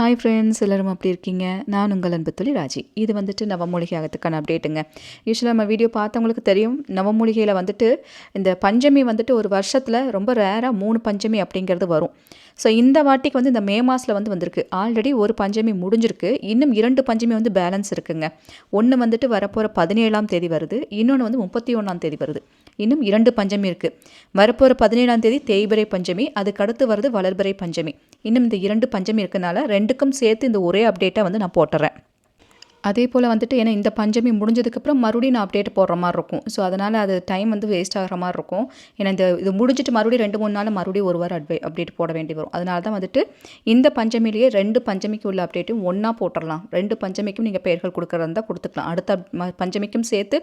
Hi friends எல்லோரும் அப்படி இருக்கீங்க? நான் உங்கள் அன்பு தொழில் ராஜி. இது வந்துட்டு நவமூலிகை ஆகத்துக்கான அப்டேட்டுங்க யூஸ்வலாக நம்ம வீடியோ பார்த்தவங்களுக்கு தெரியும். நவமூலிகையில் வந்துட்டு இந்த பஞ்சமி வந்துட்டு ஒரு வருஷத்தில் ரொம்ப ரேராக மூணு பஞ்சமி அப்படிங்கிறது வரும். ஸோ இந்த வாட்டிக்கு வந்து இந்த மே மாதத்தில் வந்து வந்திருக்கு. ஆல்ரெடி ஒரு பஞ்சமி முடிஞ்சிருக்கு. இன்னும் இரண்டு பஞ்சமி வந்து பேலன்ஸ் இருக்குங்க. ஒன்று வந்துட்டு வரப்போகிற பதினேழாம் தேதி வருது. இன்னொன்று வந்து முப்பத்தி ஒன்றாம் தேதி வருது. இன்னும் இரண்டு பஞ்சமி இருக்குது வரப்போகிற பதினேழாம் தேதி தேய்பிரை பஞ்சமி அதுக்கு அடுத்து வருது வளர்பிறை பஞ்சமி. இன்னும் இந்த இரண்டு பஞ்சம் இருக்கனால ரெண்டுக்கும் சேர்த்து இந்த ஒரே அப்டேட்டை வந்து நான் போட்டுறேன். அதே போல் வந்துட்டு ஏன்னா இந்த பஞ்சமி முடிஞ்சதுக்கப்புறம் மறுபடியும் நான் அப்டேட் போடுற மாதிரி இருக்கும். ஸோ அதனால் அது டைம் வந்து வேஸ்ட் ஆகிற மாதிரி இருக்கும். ஏன்னா இந்த இது முடிஞ்சிட்டு மறுபடியும் ரெண்டு மூணு நாள் மறுபடியும் ஒரு வாரம் அட்வே அப்டேட் போட வேண்டி வரும். அதனால தான் வந்துட்டு இந்த பஞ்சமிலேயே ரெண்டு பஞ்சமிக்கு உள்ள அப்டேட்டும் ஒன்றா போட்டுடலாம் ரெண்டு பஞ்சமிக்கும் நீங்கள் பெயர்கள் கொடுக்குறதா இருந்தால் கொடுத்துக்கலாம். அடுத்த பஞ்சமிக்கும் சேர்த்து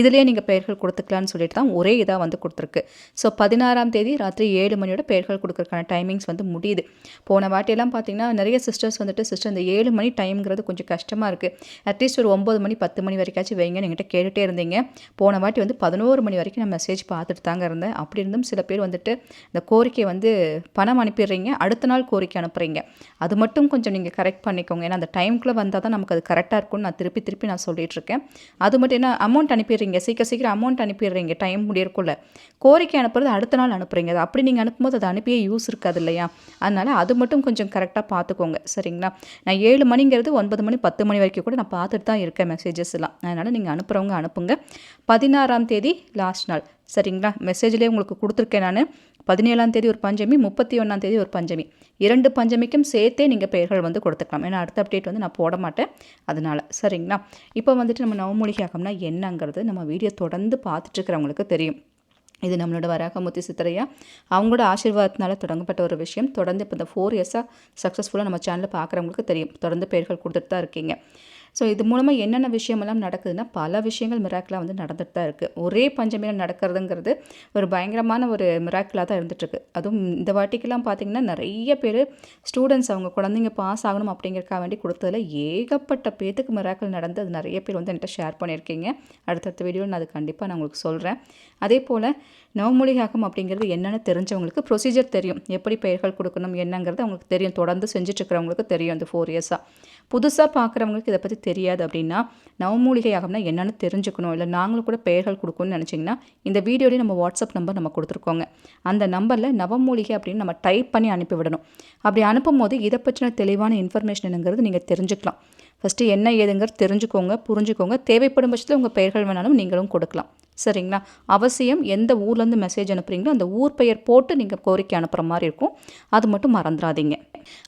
இதுலேயே நீங்கள் பெயர்கள் கொடுத்துக்கலான்னு சொல்லிட்டு தான் ஒரே இதாக வந்து கொடுத்துருக்கு. ஸோ பதினாறாம் தேதி ராத்திரி ஏழு மணியோட பெயர்கள் கொடுக்குறதுக்கான டைமிங்ஸ் வந்து முடியுது. போன வாட்டியெல்லாம் பார்த்தீங்கன்னா நிறைய சிஸ்டர்ஸ் வந்துட்டு சிஸ்டர் இந்த ஏழு மணி டைம்ங்கிறது கொஞ்சம் கஷ்டமாக இருக்குது அட்லீஸ்ட் ஒரு ஒம்பது மணி பத்து மணி வரைக்காச்சும் வைங்கன்னு என்கிட்ட கேட்டுகிட்டே இருந்தீங்க. போன வாட்டி வந்து பதினோரு மணி வரைக்கும் நான் மெசேஜ் பார்த்துட்டு தாங்க இருந்தேன். அப்படி இருந்தும் சில பேர் வந்துட்டு இந்த கோரிக்கை வந்து பணம் அனுப்பிடுறீங்க. அடுத்த நாள் கோரிக்கை அனுப்புகிறீங்க அது மட்டும் கொஞ்சம் நீங்கள் கரெக்ட் பண்ணிக்கோங்க. ஏன்னா அந்த டைமுக்குள்ள வந்தால் தான் நமக்கு அது கரெக்டாக இருக்கும்னு நான் திருப்பி திருப்பி நான் சொல்லிட்டு இருக்கேன். அது மட்டும் என்ன அமௌண்ட் அனுப்பிடுறீங்க. சீக்கிரம் சீக்கிரம் அமௌண்ட் அனுப்பிடுறீங்க. டைம் முடியறக்குள்ள. கோரிக்கை அனுப்புறது அடுத்த நாள் அனுப்புறீங்க. அது அப்படி நீங்கள் அனுப்பும்போது அது அனுப்பியே யூஸ் இருக்காது இல்லையா? அதனால் அது மட்டும் கொஞ்சம் கரெக்டாக பார்த்துக்கோங்க. சரிங்களா? நான் ஏழு மணிங்கிறது ஒன்பது மணி பத்து மணி வரைக்கும் கூட நான் நான் பார்த்துட்டு தான் இருக்கேன் மெசேஜஸ் எல்லாம். அதனால் நீங்கள் அனுப்புகிறவங்க அனுப்புங்க. பதினாறாம் தேதி லாஸ்ட் நாள். சரிங்களா? மெசேஜ்லேயே உங்களுக்கு கொடுத்துருக்கேன் நான். பதினேழாம் தேதி ஒரு பஞ்சமி முப்பத்தி ஒன்றாம் தேதி ஒரு பஞ்சமி. இரண்டு பஞ்சமிக்கும் சேர்த்தே நீங்கள் பெயர்கள் வந்து கொடுத்துக்கலாம். ஏன்னா அடுத்த அப்டேட் வந்து நான் போட மாட்டேன். அதனால் சரிங்களா? இப்போ வந்துட்டு நம்ம நவமொழிகை ஆகம்னா என்னங்கிறது நம்ம வீடியோ தொடர்ந்து பார்த்துட்ருக்கிறவங்களுக்கு தெரியும். இது நம்மளோட வராகமூர்த்தி சித்திரையா? அவங்களோட ஆசீர்வாதத்தினால தொடங்கப்பட்ட ஒரு விஷயம். தொடர்ந்து இப்போ இந்த ஃபோர் இயர்ஸாக சக்ஸஸ்ஃபுல்லாக நம்ம சேனலில் பார்க்குறவங்களுக்கு தெரியும். தொடர்ந்து பெயர்கள் கொடுத்துட்டு தான் இருக்கீங்க. ஸோ இது மூலமாக என்னென்ன விஷயமெல்லாம் நடக்குதுன்னா பல விஷயங்கள் மிராக்கிளாக வந்து நடந்துட்டு தான் இருக்குது ஒரே பஞ்சமியில் நடக்கிறதுங்கிறது ஒரு பயங்கரமான ஒரு மிராக்கிளாக தான் இருந்துகிட்ருக்கு அதுவும் இந்த வாட்டிக்கெல்லாம் பார்த்திங்கன்னா நிறைய பேர் ஸ்டூடெண்ட்ஸ் அவங்க குழந்தைங்க பாஸ் ஆகணும் அப்படிங்கிறக்காக வேண்டி கொடுத்ததில் ஏகப்பட்ட பேத்துக்கு மிராக்கள் நடந்து அது நிறைய பேர் வந்து என்கிட்ட ஷேர் பண்ணியிருக்கீங்க. அடுத்தடுத்த வீடியோவில் நான் அது கண்டிப்பாக நான் உங்களுக்கு சொல்கிறேன் அதே போல் நவமொழியாகம் அப்படிங்கிறது என்னென்னு தெரிஞ்சவங்களுக்கு ப்ரொசீஜர் தெரியும். எப்படி பெயர்கள் கொடுக்கணும் என்னங்கிறது அவங்களுக்கு தெரியும். தொடர்ந்து செஞ்சுட்ருக்கிறவங்களுக்கு தெரியும் இந்த ஃபோர் இயர்ஸாக புதுசாக பார்க்குறவங்களுக்கு இதை பற்றி தெரியாது அப்படின்னா நவமூலிகை யாகம்னா என்னென்னு தெரிஞ்சுக்கணும். இல்லை நாங்களும் கூட பெயர்கள் கொடுக்கணும்னு நினச்சிங்கன்னா இந்த வீடியோலேயே நம்ம வாட்ஸ்அப் நம்பர் நம்ம கொடுத்துருக்கோங்க. அந்த நம்பரில் நவமூலிகை அப்படின்னு நம்ம டைப் பண்ணி அனுப்பிவிடணும். அப்படி அனுப்பும் போது இதை பற்றின தெளிவான இன்ஃபர்மேஷன் என்னங்கிறது நீங்கள் தெரிஞ்சுக்கலாம். ஃபஸ்ட்டு என்ன ஏதுங்கிறது தெரிஞ்சுக்கோங்க புரிஞ்சுக்கோங்க. தேவைப்படும் பட்சத்தில் உங்கள் பெயர்கள் வேணாலும் நீங்களும் கொடுக்கலாம். சரிங்களா? அவசியம் எந்த ஊர்லேருந்து மெசேஜ் அனுப்புகிறீங்களோ அந்த ஊர் பெயர் போட்டு நீங்கள் கோரிக்கை அனுப்புகிற மாதிரி இருக்கும். அது மட்டும் மறந்துடாதீங்க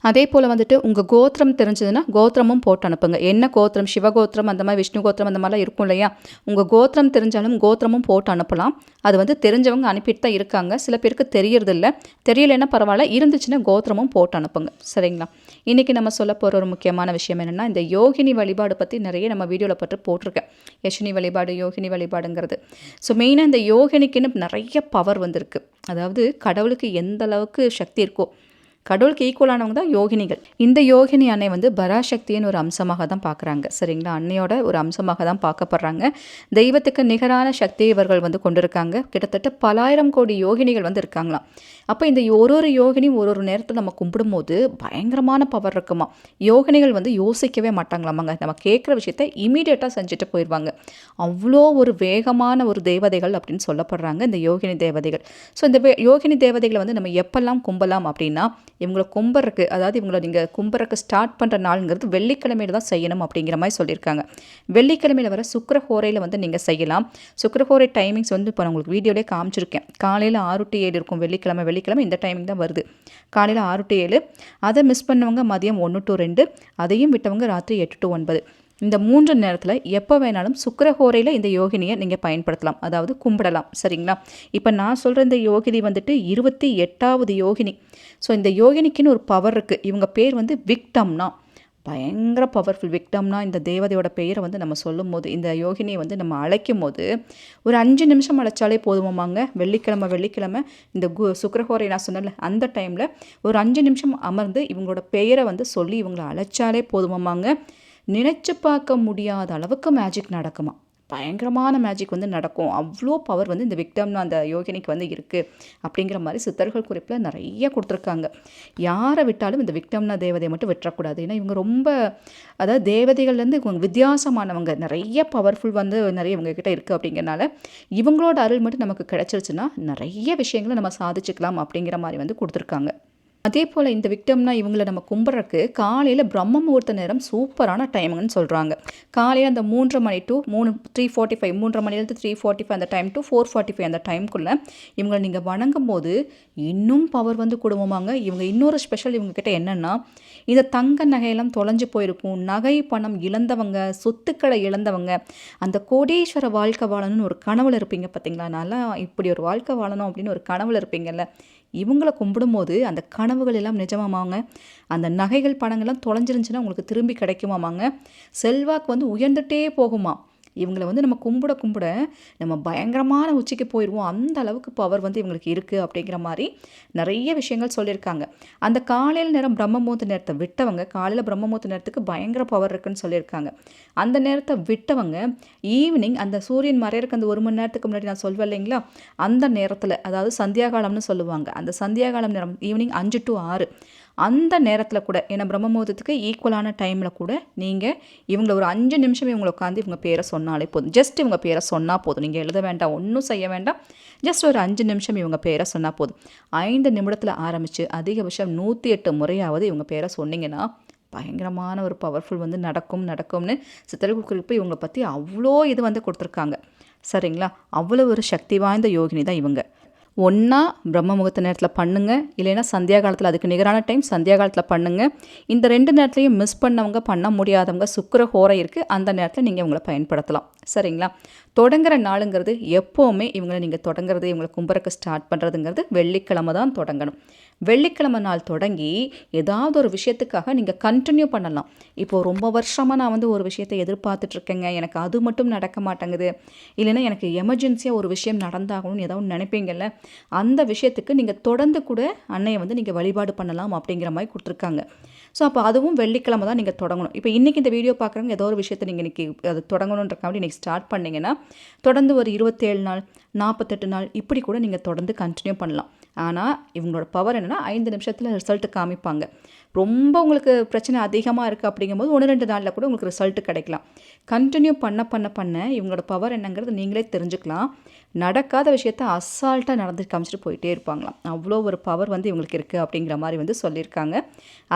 அதே போல் வந்துட்டு உங்கள் கோத்திரம் தெரிஞ்சதுன்னா கோத்திரமும் போட்டு அனுப்புங்க. என்ன கோத்திரம்? சிவகோத்திரம் அந்த மாதிரி விஷ்ணு கோத்திரம் அந்த மாதிரிலாம் இருக்கும் இல்லையா? உங்கள் கோத்திரம் தெரிஞ்சாலும் கோத்திரமும் போட்டு அனுப்பலாம். அது வந்து தெரிஞ்சவங்க அனுப்பிட்டு தான் இருக்காங்க. சில பேருக்கு தெரியறதில்ல. தெரியலைன்னா பரவாயில்ல. இருந்துச்சுன்னா கோத்திரமும் போட்டு அனுப்புங்க. சரிங்களா? இன்றைக்கி நம்ம சொல்ல போகிற ஒரு முக்கியமான விஷயம் என்னென்னா இந்த யோகினி வழிபாடு பற்றி நிறைய நம்ம வீடியோவில் பற்றி போட்டிருக்கேன். யஷினி வழிபாடு யோகினி வழிபாடுங்கிறது. ஸோ மெயினாக இந்த யோகினிக்குன்னு நிறைய பவர் வந்திருக்கு. அதாவது கடவுளுக்கு எந்த அளவுக்கு சக்தி இருக்கோ கடவுளுக்கு ஈக்குவலானவங்க தான் யோகினிகள். இந்த யோகினி அன்னை வந்து பராசக்தியின் ஒரு அம்சமாக தான் பார்க்குறாங்க. சரிங்களா? அன்னையோட ஒரு அம்சமாக தான் பார்க்கப்படுறாங்க. தெய்வத்துக்கு நிகரான சக்தியை இவர்கள் வந்து கொண்டிருக்காங்க. கிட்டத்தட்ட பலாயிரம் கோடி யோகினிகள் வந்து இருக்காங்களாம். அப்போ இந்த ஒரு ஒரு யோகினியும் ஒரு ஒரு நேரத்தில் நம்ம கும்பிடும்போது பயங்கரமான பவர் இருக்குமா. யோகினிகள் வந்து யோசிக்கவே மாட்டாங்களாமாங்க. நம்ம கேட்குற விஷயத்த இமீடியட்டாக செஞ்சுட்டு போயிடுவாங்க அவ்வளோ ஒரு வேகமான ஒரு தேவதைகள் அப்படின்னு சொல்லப்படுறாங்க இந்த யோகினி தேவதைகள். ஸோ இந்த யோகினி தேவதைகளை வந்து நம்ம எப்பெல்லாம் கும்பலாம் அப்படின்னா இவங்களை கும்புறக்கு அதாவது இவங்களை நீங்கள் கும்புறக்கு ஸ்டார்ட் பண்ணுற நாளுங்கிறது வெள்ளிக்கிழமையில தான் செய்யணும் அப்படிங்கிற மாதிரி சொல்லியிருக்காங்க. வெள்ளிக்கிழமையில் வர சுக்கரஹோரையில் வந்து நீங்கள் செய்யலாம். சுக்கரஹோரை டைமிங்ஸ் வந்து இப்போ நான் உங்களுக்கு வீடியோலேயே காமிச்சிருக்கேன். காலையில் ஆறு டு ஏழு இருக்கும் வெள்ளிக்கிழமை வெள்ளிக்கிழமை இந்த டைமிங் தான் வருது. காலையில் ஆறு டு ஏழு. அதை மிஸ் பண்ணவங்க மதியம் ஒன்று டு ரெண்டு. அதையும் விட்டவங்க ராத்திரி எட்டு டு ஒன்பது. இந்த மூன்று நேரத்தில் எப்போ வேணாலும் சுக்கரஹோரையில் இந்த யோகினியை நீங்கள் பயன்படுத்தலாம். அதாவது கும்பிடலாம். சரிங்களா? இப்போ நான் சொல்கிற இந்த யோகினி வந்துட்டு இருபத்தி எட்டாவது யோகினி. ஸோ இந்த யோகினிக்குன்னு ஒரு பவர் இருக்குது இவங்க பேர் வந்து விக்டம்னா. பயங்கர பவர்ஃபுல் விக்டம்னா இந்த தேவதையோட பெயரை வந்து நம்ம சொல்லும் போது இந்த யோகினியை வந்து நம்ம அழைக்கும் போது ஒரு அஞ்சு நிமிஷம் அழைச்சாலே போதுமாங்க வெள்ளிக்கிழமை வெள்ளிக்கிழமை இந்த கு சுக்கரஹோரை நான் சொன்னல அந்த டைமில் ஒரு அஞ்சு நிமிஷம் அமர்ந்து இவங்களோட பெயரை வந்து சொல்லி இவங்களை அழைச்சாலே போதுமாங்க நினச்சி பார்க்க முடியாத அளவுக்கு மேஜிக் நடக்குமா? பயங்கரமான மேஜிக் வந்து நடக்கும். அவ்வளோ பவர் வந்து இந்த விக்டம்னு அந்த யோகினிக்கு வந்து இருக்குது அப்படிங்கிற மாதிரி சித்தர்கள் குறிப்பில் நிறைய கொடுத்துருக்காங்க. யாரை விட்டாலும் இந்த விக்டம்னா தேவதையை மட்டும் விட்டுறக்கூடாது. ஏன்னா இவங்க ரொம்ப அதாவது தேவதைகள்லேருந்து இவங்க வித்தியாசமானவங்க. நிறைய பவர்ஃபுல் வந்து நிறைய இவங்கக்கிட்ட இருக்குது அப்படிங்கிறனால இவங்களோட அருள் மட்டும் நமக்கு கிடச்சிருச்சுன்னா நிறைய விஷயங்களை நம்ம சாதிச்சுக்கலாம் அப்படிங்கிற மாதிரி வந்து கொடுத்துருக்காங்க. அதே போல் இந்த விக்டம்னா இவங்கள நம்ம கும்பிட்றக்கு காலையில் பிரம்ம முகூர்த்த நேரம் சூப்பரான டைமுங்கன்னு சொல்கிறாங்க காலையில் அந்த மூன்றரை மணி டு மூணு த்ரீ ஃபார்ட்டி ஃபைவ் மூன்றரை மணிலேருந்து த்ரீ ஃபார்ட்டி ஃபைவ் அந்த time to four forty five அந்த டைம்குள்ளே இவங்களை நீங்கள் வணங்கும் போது இன்னும் பவர் வந்து குடும்பமாங்க இவங்க இன்னொரு ஸ்பெஷல் இவங்கக்கிட்ட என்னென்னா இந்த தங்க நகையெல்லாம் தொலைஞ்சு போயிருக்கும். நகை பணம் இழந்தவங்க சொத்துக்களை இழந்தவங்க அந்த கோடீஸ்வர வாழ்க்கை வாழணும்னு ஒரு கனவுல இருப்பீங்க பார்த்தீங்களா நல்லா இப்படி ஒரு வாழ்க்கை வாழணும் அப்படின்னு ஒரு கனவுல இருப்பீங்கல்ல. இவங்கள கும்பிடும்போது அந்த கனவுகள் எல்லாம் நிஜமாமாங்க. அந்த நகைகள் பணங்கள்லாம் தொலைஞ்சிருந்துச்சுன்னா உங்களுக்கு திரும்பி கிடைக்குமாமாங்க. செல்வாக்கு வந்து உயர்ந்துட்டே போகுமா இவங்கள வந்து நம்ம கும்பிட கும்பிட நம்ம பயங்கரமான உச்சிக்கு போயிடுவோம் அந்த அளவுக்கு பவர் வந்து இவங்களுக்கு இருக்குது அப்படிங்கிற மாதிரி நிறைய விஷயங்கள் சொல்லியிருக்காங்க. அந்த காலையில் நேரம் பிரம்மமூர்த்த நேரத்தை விட்டவங்க காலையில் பிரம்மமூர்த்த நேரத்துக்கு பயங்கர பவர் இருக்குன்னு சொல்லியிருக்காங்க. அந்த நேரத்தை விட்டவங்க ஈவினிங் அந்த சூரியன் மறையிறக்கு அந்த ஒரு மணி நேரத்துக்கு முன்னாடி நான் சொல்வேன் இல்லைங்களா? அந்த நேரத்தில் அதாவது சந்தியாகாலம்னு சொல்லுவாங்க. அந்த சந்தியாகாலம் நேரம் ஈவினிங் அஞ்சு டு ஆறு. அந்த நேரத்தில் கூட ஏன்னா பிரம்மமுகூர்த்தத்துக்கு ஈக்குவலான டைமில் கூட நீங்கள் இவங்கள ஒரு அஞ்சு நிமிஷம் இவங்களை உட்காந்து இவங்க பேரை சொன்னாலே போதும். ஜஸ்ட் இவங்க பேரை சொன்னால் போதும். நீங்கள் எழுத வேண்டாம் ஒன்றும் செய்ய வேண்டாம். ஜஸ்ட் ஒரு அஞ்சு நிமிஷம் இவங்க பேரை சொன்னால் போதும். ஐந்து நிமிடத்தில் ஆரம்பித்து அதிகபட்சம் நூற்றி எட்டு முறையாவது இவங்க பேரை சொன்னீங்கன்னா பயங்கரமான ஒரு பவர்ஃபுல் வந்து நடக்கும் நடக்கும்னு சித்தர்கள் குறிப்பு இவங்களை பற்றி அவ்வளோ இது வந்து கொடுத்துருக்காங்க. சரிங்களா? அவ்வளோ ஒரு சக்தி வாய்ந்த யோகினி தான் இவங்க. ஒன்றா பிரம்ம முகூர்த்த நேரத்தில் பண்ணுங்கள் இல்லைன்னா சந்தியா காலத்தில் அதுக்கு நிகரான டைம் சந்தியா காலத்தில் பண்ணுங்கள் இந்த ரெண்டு நேரத்துலையும் மிஸ் பண்ணவங்க பண்ண முடியாதவங்க சுக்கர ஹோரை இருக்குது அந்த நேரத்தில் நீங்கள் உங்களை பயன்படுத்தலாம். சரிங்களா? தொடங்குற நாளுங்கிறது எப்போவுமே இவங்களை நீங்கள் தொடங்குறது இவங்களை கும்பறக்க ஸ்டார்ட் பண்ணுறதுங்கிறது வெள்ளிக்கிழமை தான் தொடங்கணும். வெள்ளிக்கிழமை நாள் தொடங்கி ஏதாவது ஒரு விஷயத்துக்காக நீங்கள் கண்டினியூ பண்ணலாம். இப்போது ரொம்ப வருஷமாக நான் வந்து ஒரு விஷயத்தை எதிர்பார்த்துட்ருக்கேங்க. எனக்கு அது மட்டும் நடக்க மாட்டேங்குது. இல்லைன்னா எனக்கு எமர்ஜென்சியாக ஒரு விஷயம் நடந்தாகணும்னு ஏதாவது நினைப்பீங்கல்ல? அந்த விஷயத்துக்கு நீங்கள் தொடர்ந்து கூட அன்னையை வந்து நீங்கள் வழிபாடு பண்ணலாம் அப்படிங்கிற மாதிரி கொடுத்துருக்காங்க. ஸோ அப்போ அதுவும் வெள்ளிக்கிழமை தான் நீங்கள் தொடங்கணும். இப்போ இன்றைக்கி இந்த வீடியோ பார்க்குறவங்க ஏதோ ஒரு விஷயத்தை நீங்கள் இன்றைக்கி அது தொடங்கணுன்றக்காண்டி இன்றைக்கி ஸ்டார்ட் பண்ணிங்கன்னா தொடர்ந்து ஒரு இருபத்தேழு நாள் நாற்பத்தெட்டு நாள் இப்படி கூட நீங்கள் தொடர்ந்து கண்டினியூ பண்ணலாம். ஆனால் இவங்களோட பவர் என்னென்னா ஐந்து நிமிஷத்தில் ரிசல்ட்டு காமிப்பாங்க. ரொம்ப உங்களுக்கு பிரச்சனை அதிகமாக இருக்குது அப்படிங்கும்போது ஒன்று ரெண்டு நாளில் கூட உங்களுக்கு ரிசல்ட்டு கிடைக்கலாம். கண்டினியூ பண்ண பண்ண பண்ண இவங்களோட பவர் என்னங்கிறது நீங்களே தெரிஞ்சுக்கலாம். நடக்காத விஷயத்த அசால்ட்டாக நடந்து காமிச்சிட்டு போயிட்டே இருப்பாங்களாம். அவ்வளோ ஒரு பவர் வந்து இவங்களுக்கு இருக்குது அப்படிங்கிற மாதிரி வந்து சொல்லியிருக்காங்க.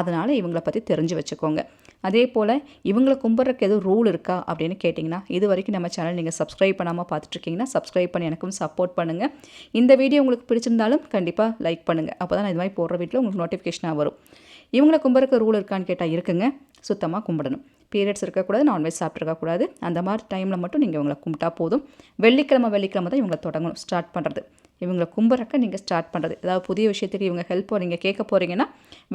அதனால் இவங்களை பற்றி தெரிஞ்சு வச்சுக்கோங்க. அதே போல் இவங்களை கும்பிட்றக்கு எதுவும் ரூல் இருக்கா அப்படின்னு கேட்டிங்கன்னா இது வரைக்கும் நம்ம சேனல் நீங்கள் சப்ஸ்கிரைப் பண்ணாமல் பார்த்துட்ருக்கீங்கன்னா சப்ஸ்கிரைப் பண்ணி எனக்கும் சப்போர்ட் பண்ணுங்கள் இந்த வீடியோ உங்களுக்கு பிடிச்சிருந்தாலும் கண்டிப்பாக லைக் பண்ணுங்கள் அப்போ தான் நான் இது மாதிரி போடுற வீட்டில் உங்களுக்கு நோட்டிஃபிகேஷனாக வரும். இவங்களை கும்பிட்றக்கு ரூல் இருக்கான்னு கேட்டால் இருக்குங்க. சுத்தமாக கும்பிடணும். பீரியட்ஸ் இருக்கக்கூடாது நான்வெஜ் சாப்பிட்ருக்கக்கூடாது அந்த மாதிரி டைமில் மட்டும் நீங்கள் இவங்களை கும்பிட்டா போதும். வெள்ளிக்கிழமை வெள்ளிக்கிழமை தான் இவங்களை தொடங்கணும் ஸ்டார்ட் பண்ணுறது இவங்களை கும்பிட்றக்க நீங்கள் ஸ்டார்ட் பண்ணுறது ஏதாவது புதிய விஷயத்துக்கு இவங்க ஹெல்ப் நீங்கள் கேட்க போகிறீங்கன்னா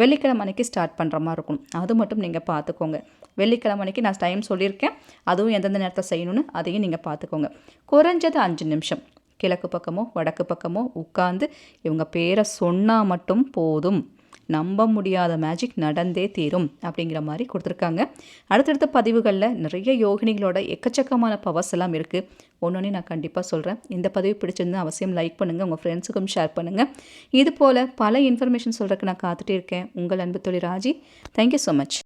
வெள்ளிக்கிழமை அன்றைக்கி ஸ்டார்ட் பண்ணுற மாதிரி இருக்கும். அது மட்டும் நீங்கள் பார்த்துக்கோங்க. வெள்ளிக்கிழமை அன்றைக்கி நான் டைம் சொல்லியிருக்கேன். அதுவும் எந்தெந்த நேரத்தை செய்யணும்னு அதையும் நீங்கள் பார்த்துக்கோங்க. குறைஞ்சது அஞ்சு நிமிஷம். கிழக்கு பக்கமோ வடக்கு பக்கமோ உட்காந்து இவங்க பேரை சொன்னால் மட்டும் போதும். நம்ப முடியாத மேஜிக் நடந்தே தீரும் அப்படிங்கிற மாதிரி கொடுத்துருக்காங்க. அடுத்தடுத்த பதிவுகளில் நிறைய யோகினிகளோட எக்கச்சக்கமான பவர்ஸ் எல்லாம் இருக்குது ஒன்று நான் கண்டிப்பாக சொல்கிறேன் இந்த பதிவு பிடிச்சிருந்தா அவசியம் லைக் பண்ணுங்கள் உங்கள் ஃப்ரெண்ட்ஸுக்கும் ஷேர் பண்ணுங்கள் இது போல் பல இன்ஃபர்மேஷன் சொல்கிறதுக்கு நான் காத்துட்டே இருக்கேன். உங்கள் அன்பு தொழில் ராஜி. Thank you so much